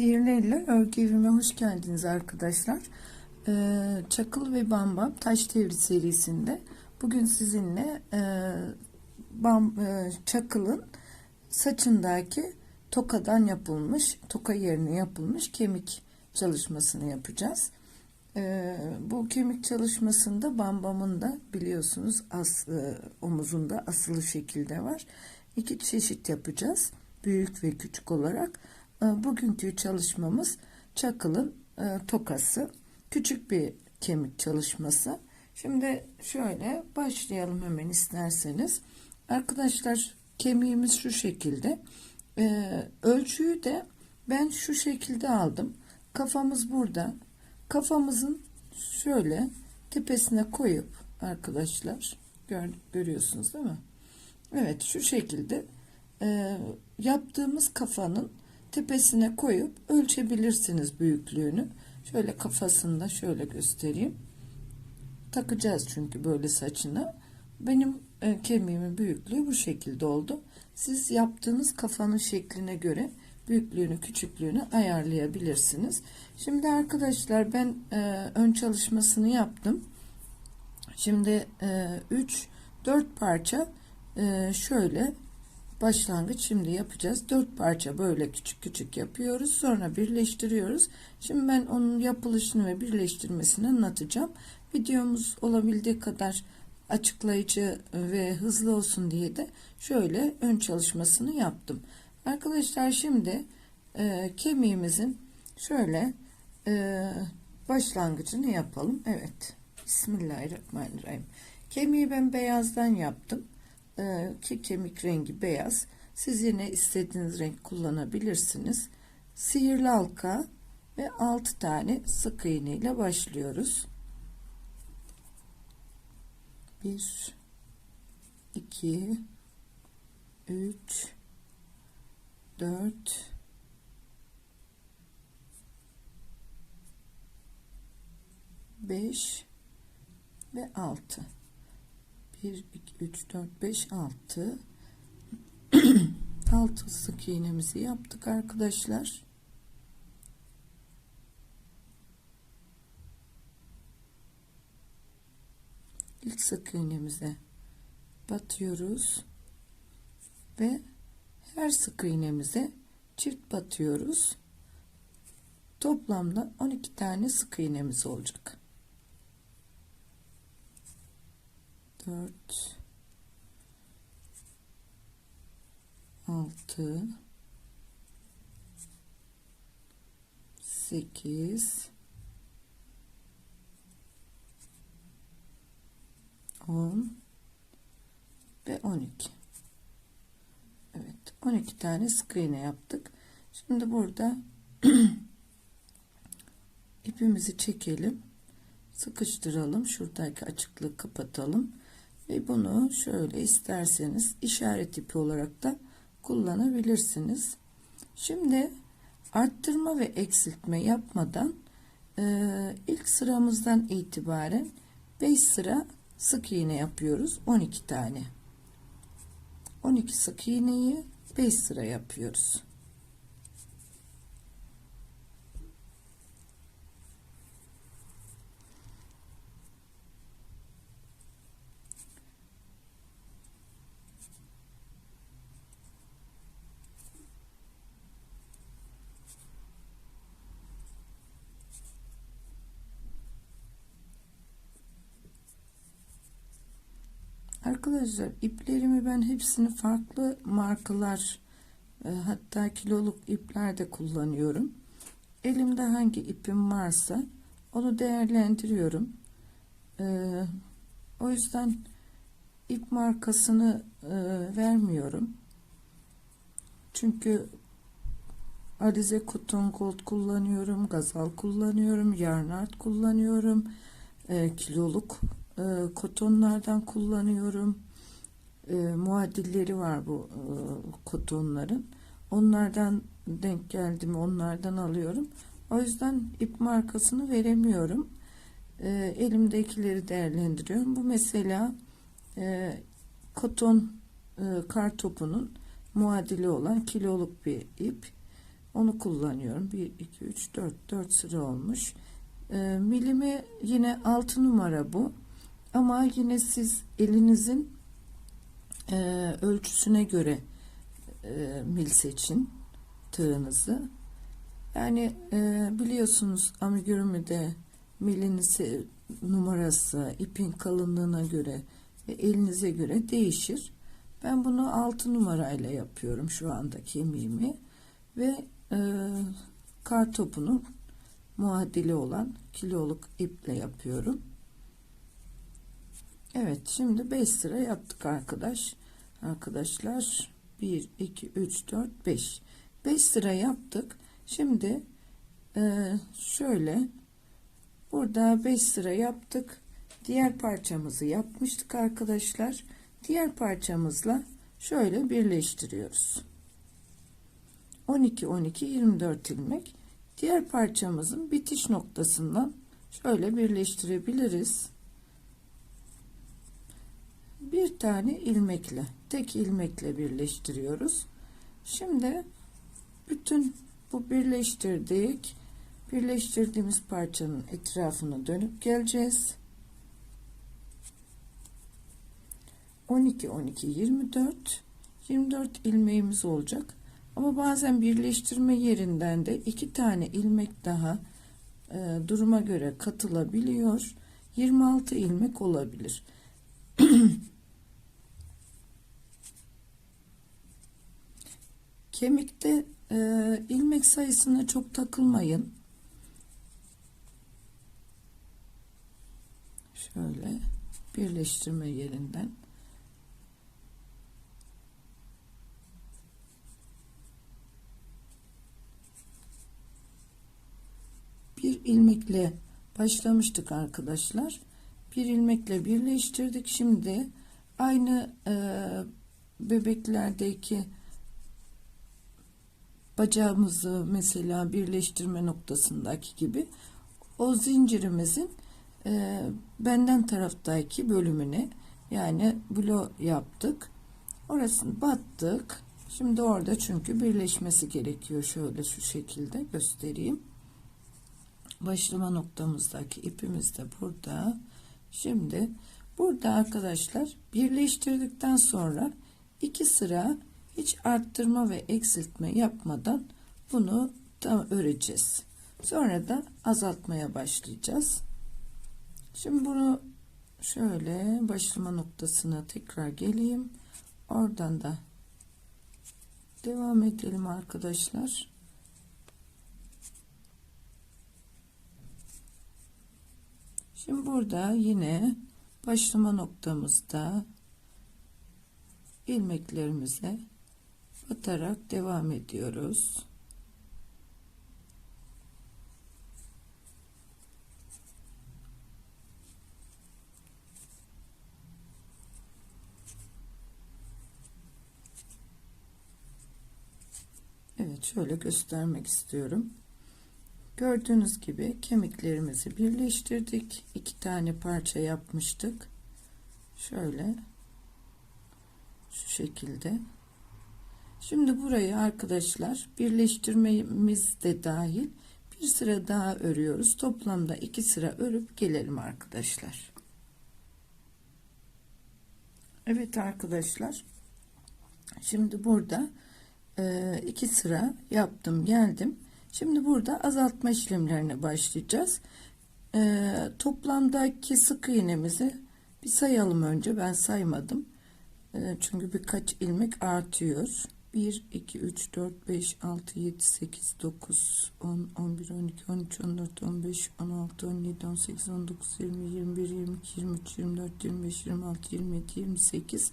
Sihirli Elle örgü evime hoş geldiniz arkadaşlar. Ee, Çakıl ve Bambam Taş Devri serisinde bugün sizinle e, bam, e, Çakıl'ın saçındaki tokadan yapılmış, toka yerine yapılmış kemik çalışmasını yapacağız. Ee, bu kemik çalışmasında Bambam'ın da biliyorsunuz as, e, omuzunda asılı şekilde var. İki çeşit yapacağız. Büyük ve küçük olarak. Ee, Bugünkü çalışmamız çakılın e, tokası. Küçük bir kemik çalışması. Şimdi şöyle başlayalım hemen isterseniz. Arkadaşlar kemiğimiz şu şekilde. Ee, ölçüyü de ben şu şekilde aldım. Kafamız burada. Kafamızın şöyle tepesine koyup arkadaşlar gör, görüyorsunuz değil mi? Evet şu şekilde e, yaptığımız kafanın tepesine koyup ölçebilirsiniz büyüklüğünü. Şöyle kafasında şöyle göstereyim. Takacağız çünkü böyle saçına. Benim e, kemiğimin büyüklüğü bu şekilde oldu. Siz yaptığınız kafanın şekline göre büyüklüğünü küçüklüğünü ayarlayabilirsiniz. Şimdi arkadaşlar ben e, ön çalışmasını yaptım. Şimdi 3 4 parça e, şöyle başlangıç şimdi yapacağız. Dört parça böyle küçük küçük yapıyoruz. Sonra birleştiriyoruz. Şimdi ben onun yapılışını ve birleştirmesini anlatacağım. Videomuz olabildiği kadar açıklayıcı ve hızlı olsun diye de şöyle ön çalışmasını yaptım. Arkadaşlar şimdi e, kemiğimizin şöyle e, başlangıcını yapalım. Evet. Bismillahirrahmanirrahim. Kemiği ben beyazdan yaptım e, ki kemik rengi beyaz. Siz yine istediğiniz renk kullanabilirsiniz. Sihirli halka ve 6 tane sık iğne ile başlıyoruz. 1 2 3 4 5 ve 6 1 2 3 4 5 6 6 sık iğnemizi yaptık arkadaşlar. İlk sık iğnemize batıyoruz ve her sık iğnemize çift batıyoruz. Toplamda 12 tane sık iğnemiz olacak 4 6 8 10 ve 12 Evet 12 tane sık iğne yaptık. Şimdi burada ipimizi çekelim sıkıştıralım. Şuradaki açıklığı kapatalım ve bunu şöyle isterseniz işaret ipi olarak da kullanabilirsiniz. Şimdi arttırma ve eksiltme yapmadan e, ilk sıramızdan itibaren 5 sıra sık iğne yapıyoruz. 12 tane. 12 sık iğneyi 5 sıra yapıyoruz. Arkadaşlar iplerimi ben hepsini farklı markalar e, hatta kiloluk ipler de kullanıyorum. Elimde hangi ipim varsa onu değerlendiriyorum. E, o yüzden ip markasını e, vermiyorum. Çünkü Alize Cotton Gold kullanıyorum, Gazal kullanıyorum, Yarnart kullanıyorum, e, kiloluk e, kotonlardan kullanıyorum. E, muadilleri var bu e, kotonların. Onlardan denk geldim, onlardan alıyorum. O yüzden ip markasını veremiyorum. E, elimdekileri değerlendiriyorum. Bu mesela e, koton e, kar muadili olan kiloluk bir ip. Onu kullanıyorum. 1, 2, 3, 4, 4 sıra olmuş. E, milimi yine 6 numara bu. Ama yine siz elinizin e, ölçüsüne göre e, mil seçin tığınızı. Yani e, biliyorsunuz amigurumide milin numarası ipin kalınlığına göre ve elinize göre değişir. Ben bunu 6 numarayla yapıyorum şu anda kemiğimi ve e, kar topunun muadili olan kiloluk iple yapıyorum. Evet şimdi 5 sıra yaptık arkadaş. Arkadaşlar 1 2 3 4 5 5 sıra yaptık. Şimdi e, şöyle burada 5 sıra yaptık. Diğer parçamızı yapmıştık arkadaşlar. Diğer parçamızla şöyle birleştiriyoruz. 12 12 24 ilmek. Diğer parçamızın bitiş noktasından şöyle birleştirebiliriz. Bir tane ilmekle, tek ilmekle birleştiriyoruz. Şimdi bütün bu birleştirdik. Birleştirdiğimiz parçanın etrafına dönüp geleceğiz. 12 12 24 24 ilmeğimiz olacak. Ama bazen birleştirme yerinden de iki tane ilmek daha e, duruma göre katılabiliyor. 26 ilmek olabilir. Kemikte e, ilmek sayısına çok takılmayın. Şöyle birleştirme yerinden bir ilmekle başlamıştık arkadaşlar. Bir ilmekle birleştirdik. Şimdi aynı e, bebeklerdeki bacağımızı mesela birleştirme noktasındaki gibi o zincirimizin e, benden taraftaki bölümüne yani blo yaptık. Orasını battık. Şimdi orada çünkü birleşmesi gerekiyor. Şöyle şu şekilde göstereyim. Başlama noktamızdaki ipimiz de burada. Şimdi burada arkadaşlar birleştirdikten sonra iki sıra hiç arttırma ve eksiltme yapmadan bunu da öreceğiz. Sonra da azaltmaya başlayacağız. Şimdi bunu şöyle başlama noktasına tekrar geleyim. Oradan da devam edelim arkadaşlar. Şimdi burada yine başlama noktamızda ilmeklerimize batarak devam ediyoruz. Evet şöyle göstermek istiyorum. Gördüğünüz gibi kemiklerimizi birleştirdik. iki tane parça yapmıştık. Şöyle şu şekilde. Şimdi burayı arkadaşlar birleştirmemiz de dahil bir sıra daha örüyoruz. Toplamda iki sıra örüp gelelim arkadaşlar. Evet arkadaşlar. Şimdi burada e, iki sıra yaptım geldim. Şimdi burada azaltma işlemlerine başlayacağız. E, toplamdaki sık iğnemizi bir sayalım önce. Ben saymadım. E, çünkü birkaç ilmek artıyor. 1, 2, 3, 4, 5, 6, 7, 8, 9, 10, 11, 12, 13, 14, 15, 16, 17, 18, 19, 20, 21, 22, 23, 24, 25, 26, 27, 28,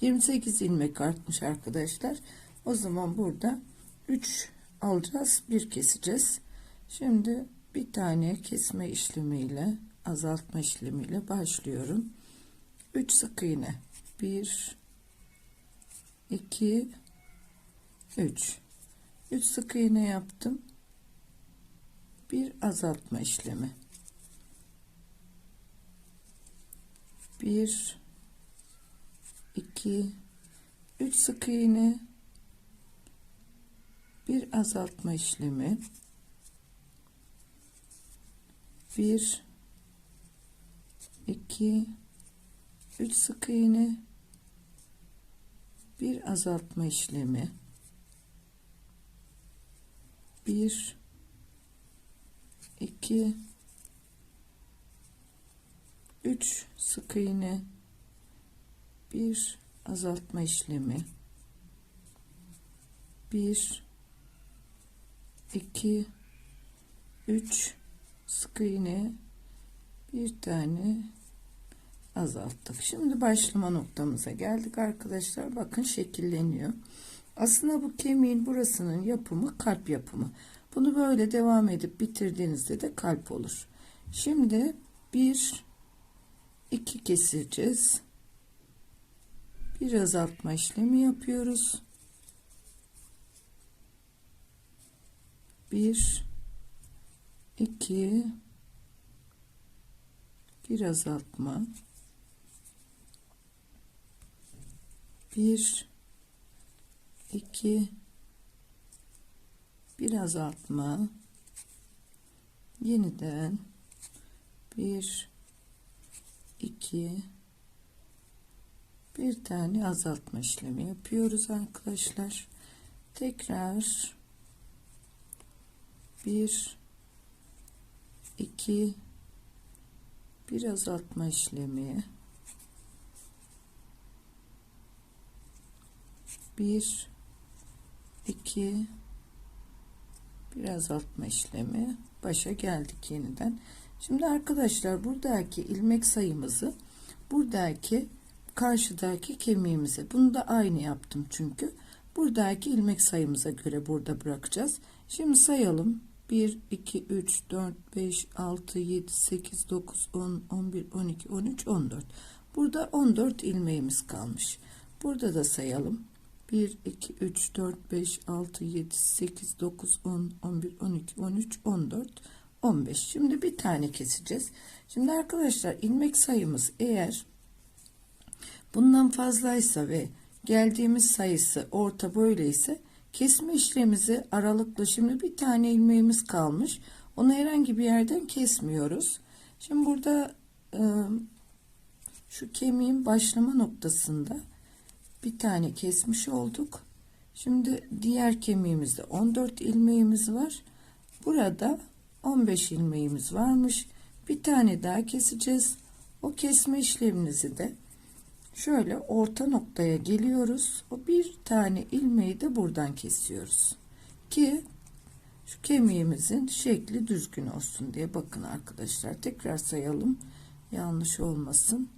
28 ilmek artmış arkadaşlar. O zaman burada 3 alacağız, bir keseceğiz. Şimdi bir tane kesme işlemiyle, azaltma işlemiyle başlıyorum. 3 sık iğne. 1 2 3 3 sık iğne yaptım. Bir azaltma işlemi. 1 2 3 sık iğne. Bir azaltma işlemi. Bir iki üç sık iğne. Bir azaltma işlemi bir iki üç sık iğne bir azaltma işlemi bir iki üç sık iğne bir tane azalttık. Şimdi başlama noktamıza geldik arkadaşlar. Bakın şekilleniyor. Aslında bu kemiğin burasının yapımı kalp yapımı. Bunu böyle devam edip bitirdiğinizde de kalp olur. Şimdi bir iki keseceğiz. Bir azaltma işlemi yapıyoruz. Bir iki bir azaltma bir iki. Bir azaltma yeniden bir iki. Bir tane azaltma işlemi yapıyoruz arkadaşlar. Tekrar bir iki. Bir azaltma işlemi. Bir iki. Bir azaltma işlemi. Başa geldik yeniden. Şimdi arkadaşlar buradaki ilmek sayımızı buradaki karşıdaki kemiğimize. Bunu da aynı yaptım çünkü. Buradaki ilmek sayımıza göre burada bırakacağız. Şimdi sayalım. 1 2 3 4 5 6 7 8 9 10 11 12 13 14 burada 14 ilmeğimiz kalmış. Burada da sayalım 1 2 3 4 5 6 7 8 9 10 11 12 13 14 15 şimdi bir tane keseceğiz. Şimdi arkadaşlar ilmek sayımız eğer bundan fazlaysa ve geldiğimiz sayısı orta böyleyse kesme işlemimizi aralıklı şimdi bir tane ilmeğimiz kalmış. Onu herhangi bir yerden kesmiyoruz. Şimdi burada şu kemiğin başlama noktasında bir tane kesmiş olduk şimdi diğer kemiğimizde 14 ilmeğimiz var burada 15 ilmeğimiz varmış bir tane daha keseceğiz o kesme işlemimizi de şöyle orta noktaya geliyoruz. O bir tane ilmeği de buradan kesiyoruz. Ki şu kemiğimizin şekli düzgün olsun diye bakın arkadaşlar. Tekrar sayalım. Yanlış olmasın.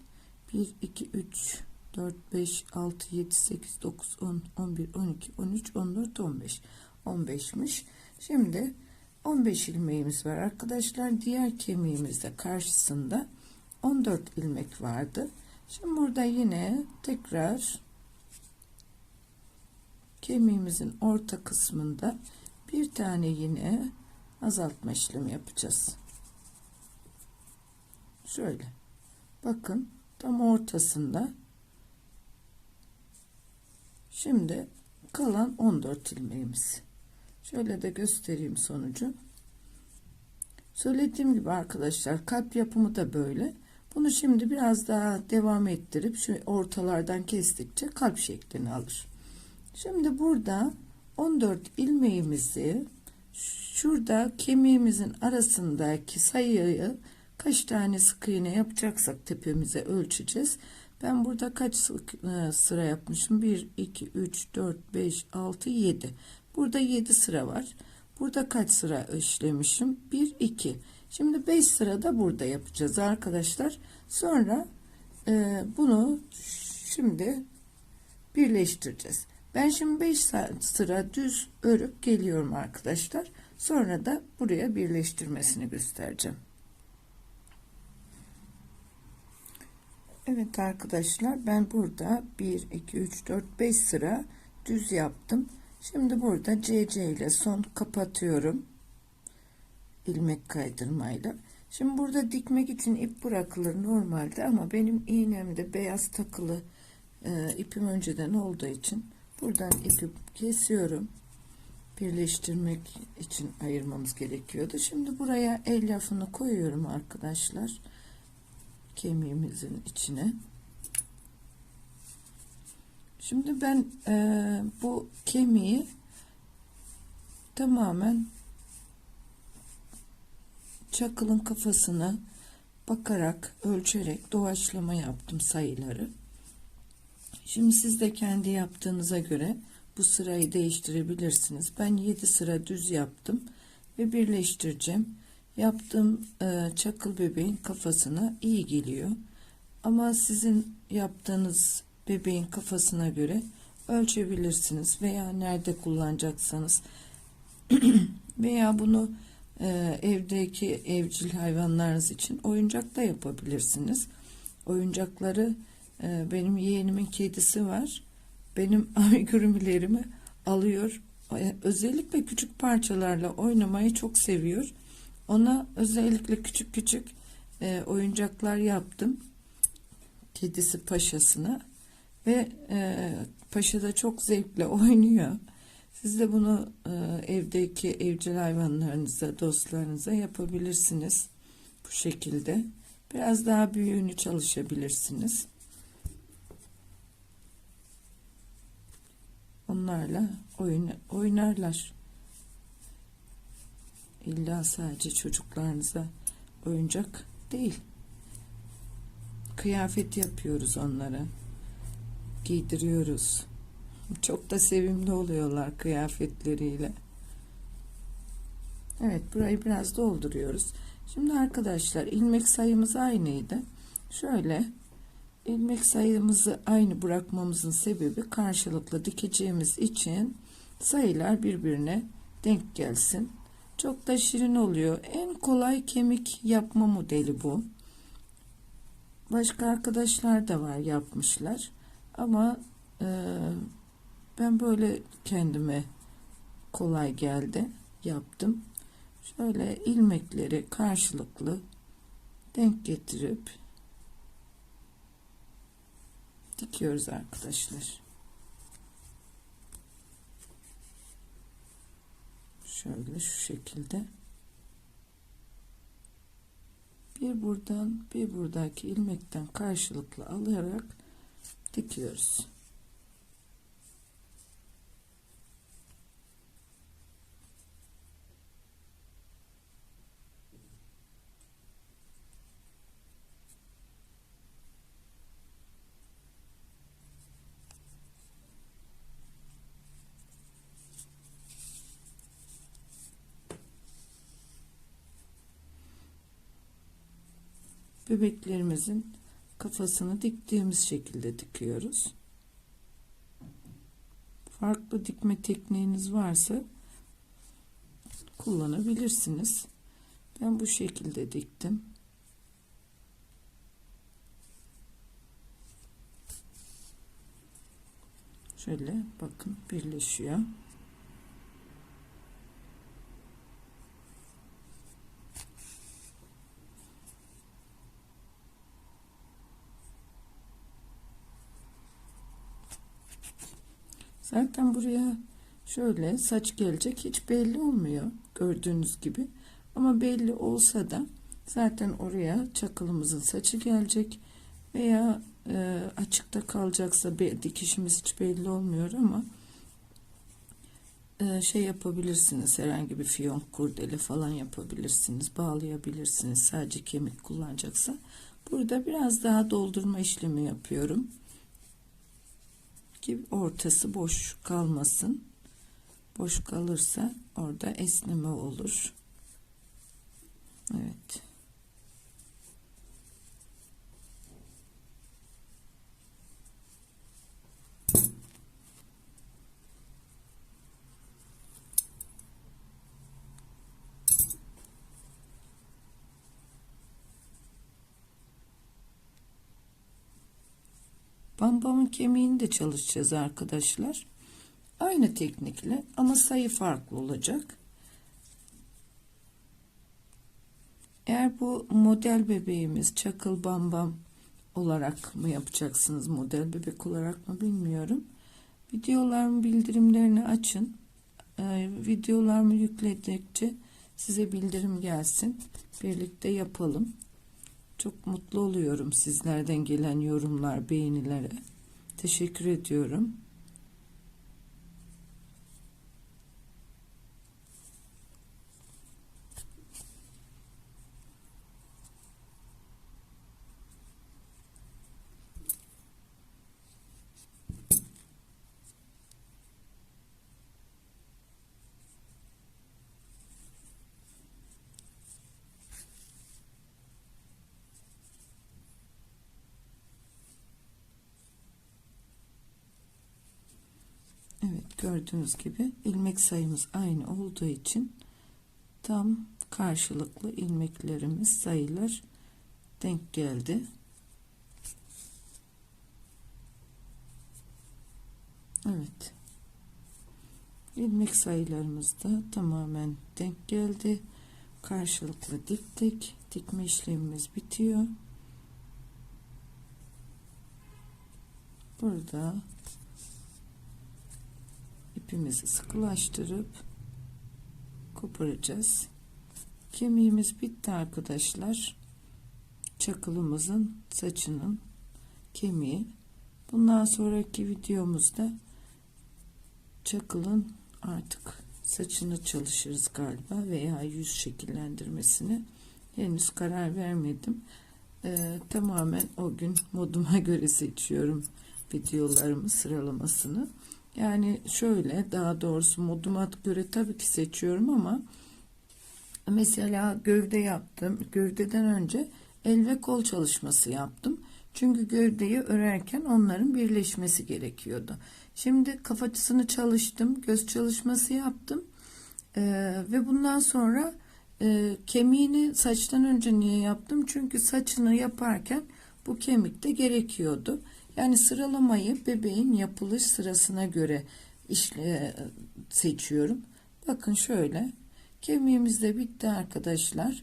1 2 3 4 5 6 7 8 9 10 11 12 13 14 15 15'miş. Şimdi 15 ilmeğimiz var arkadaşlar. Diğer kemiğimizde karşısında 14 ilmek vardı. Şimdi burada yine tekrar kemiğimizin orta kısmında bir tane yine azaltma işlemi yapacağız. Şöyle. Bakın tam ortasında. Şimdi kalan 14 ilmeğimiz. Şöyle de göstereyim sonucu. Söylediğim gibi arkadaşlar kalp yapımı da böyle. Bunu şimdi biraz daha devam ettirip şu ortalardan kestikçe kalp şeklini alır. Şimdi burada 14 ilmeğimizi şurada kemiğimizin arasındaki sayıyı kaç tane sık iğne yapacaksak tepemize ölçeceğiz. Ben burada kaç e, sıra yapmışım? 1, 2, 3, 4, 5, 6, 7. Burada 7 sıra var. Burada kaç sıra işlemişim? 1, 2. Şimdi 5 sırada burada yapacağız arkadaşlar. Sonra e, bunu şimdi birleştireceğiz. Ben şimdi 5 sıra düz örüp geliyorum arkadaşlar. Sonra da buraya birleştirmesini göstereceğim. Evet arkadaşlar ben burada 1 2 3 4 5 sıra düz yaptım. Şimdi burada CC ile son kapatıyorum ilmek kaydırmayla. Şimdi burada dikmek için ip bırakılır normalde ama benim iğnemde beyaz takılı e, ipim önceden olduğu için buradan ipi kesiyorum. birleştirmek için ayırmamız gerekiyordu. Şimdi buraya elyafını koyuyorum arkadaşlar. Kemiğimizin içine. Şimdi ben e, bu kemiği tamamen çakılın kafasına bakarak, ölçerek doğaçlama yaptım sayıları. Şimdi siz de kendi yaptığınıza göre bu sırayı değiştirebilirsiniz. Ben 7 sıra düz yaptım ve birleştireceğim. Yaptığım e, çakıl bebeğin kafasına iyi geliyor. Ama sizin yaptığınız bebeğin kafasına göre ölçebilirsiniz veya nerede kullanacaksanız veya bunu e, evdeki evcil hayvanlarınız için oyuncak da yapabilirsiniz. Oyuncakları e, benim yeğenimin kedisi var. Benim amigurumi alıyor. E, özellikle küçük parçalarla oynamayı çok seviyor. Ona özellikle küçük küçük e, oyuncaklar yaptım. Kedisi paşasına ve e, paşa da çok zevkle oynuyor. Siz de bunu e, evdeki evcil hayvanlarınıza, dostlarınıza yapabilirsiniz. Bu şekilde. Biraz daha büyüğünü çalışabilirsiniz. Onlarla oyun, oynarlar. İlla sadece çocuklarınıza oyuncak değil. Kıyafet yapıyoruz onlara. Giydiriyoruz. Çok da sevimli oluyorlar kıyafetleriyle. Evet burayı biraz dolduruyoruz. Şimdi arkadaşlar ilmek sayımız aynıydı. Şöyle ilmek sayımızı aynı bırakmamızın sebebi karşılıklı dikeceğimiz için sayılar birbirine denk gelsin. Çok da şirin oluyor. En kolay kemik yapma modeli bu. Başka arkadaşlar da var yapmışlar. Ama e, ben böyle kendime kolay geldi. Yaptım. Şöyle ilmekleri karşılıklı denk getirip dikiyoruz arkadaşlar. Şöyle şu şekilde. Bir buradan bir buradaki ilmekten karşılıklı alarak dikiyoruz. Bebeklerimizin kafasını diktiğimiz şekilde dikiyoruz. Farklı dikme tekniğiniz varsa kullanabilirsiniz. Ben bu şekilde diktim. Şöyle bakın birleşiyor. Zaten buraya şöyle saç gelecek hiç belli olmuyor gördüğünüz gibi. Ama belli olsa da zaten oraya çakılımızın saçı gelecek veya e, açıkta kalacaksa bir dikişimiz hiç belli olmuyor ama e, şey yapabilirsiniz herhangi bir fiyonk kurdele falan yapabilirsiniz bağlayabilirsiniz. Sadece kemik kullanacaksa. Burada biraz daha doldurma işlemi yapıyorum ki ortası boş kalmasın. Boş kalırsa orada esneme olur. Evet. Bambamın kemiğini de çalışacağız arkadaşlar. Aynı teknikle ama sayı farklı olacak. Eğer bu model bebeğimiz çakıl bambam olarak mı yapacaksınız model bebek olarak mı bilmiyorum. Videolarımın bildirimlerini açın. e, videolarımı yükledikçe size bildirim gelsin. Birlikte yapalım. Çok mutlu oluyorum sizlerden gelen yorumlar, beğenilere. Teşekkür ediyorum. Evet gördüğünüz gibi ilmek sayımız aynı olduğu için tam karşılıklı ilmeklerimiz sayılar denk geldi. Evet. ilmek sayılarımız da tamamen denk geldi. Karşılıklı diktik. Dikme işlemimiz bitiyor. Burada ipimizi sıkılaştırıp koparacağız. Kemiğimiz bitti arkadaşlar. Çakılımızın saçının kemiği. Bundan sonraki videomuzda çakılın artık saçını çalışırız galiba veya yüz şekillendirmesini. Henüz karar vermedim. Ee, tamamen o gün moduma göre seçiyorum videolarımı sıralamasını. Yani şöyle daha doğrusu moduma göre tabii ki seçiyorum ama mesela gövde yaptım. Gövdeden önce el ve kol çalışması yaptım. Çünkü gövdeyi örerken onların birleşmesi gerekiyordu. Şimdi kafaçısını çalıştım. Göz çalışması yaptım. Ee, ve bundan sonra e, kemiğini saçtan önce niye yaptım? Çünkü saçını yaparken bu kemik de gerekiyordu. Yani sıralamayı bebeğin yapılış sırasına göre işle seçiyorum. Bakın şöyle kemiğimiz de bitti arkadaşlar.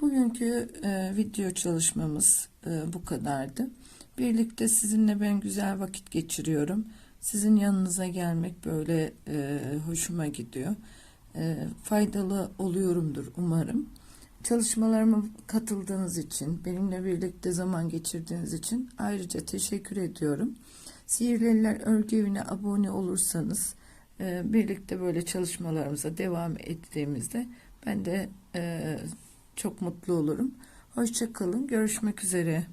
Bugünkü e, video çalışmamız e, bu kadardı. Birlikte sizinle ben güzel vakit geçiriyorum. Sizin yanınıza gelmek böyle e, hoşuma gidiyor. E, faydalı oluyorumdur umarım. Çalışmalarıma katıldığınız için, benimle birlikte zaman geçirdiğiniz için ayrıca teşekkür ediyorum. Sihirliler Örgü Evi'ne abone olursanız, e, birlikte böyle çalışmalarımıza devam ettiğimizde ben de e, çok mutlu olurum. Hoşçakalın, görüşmek üzere.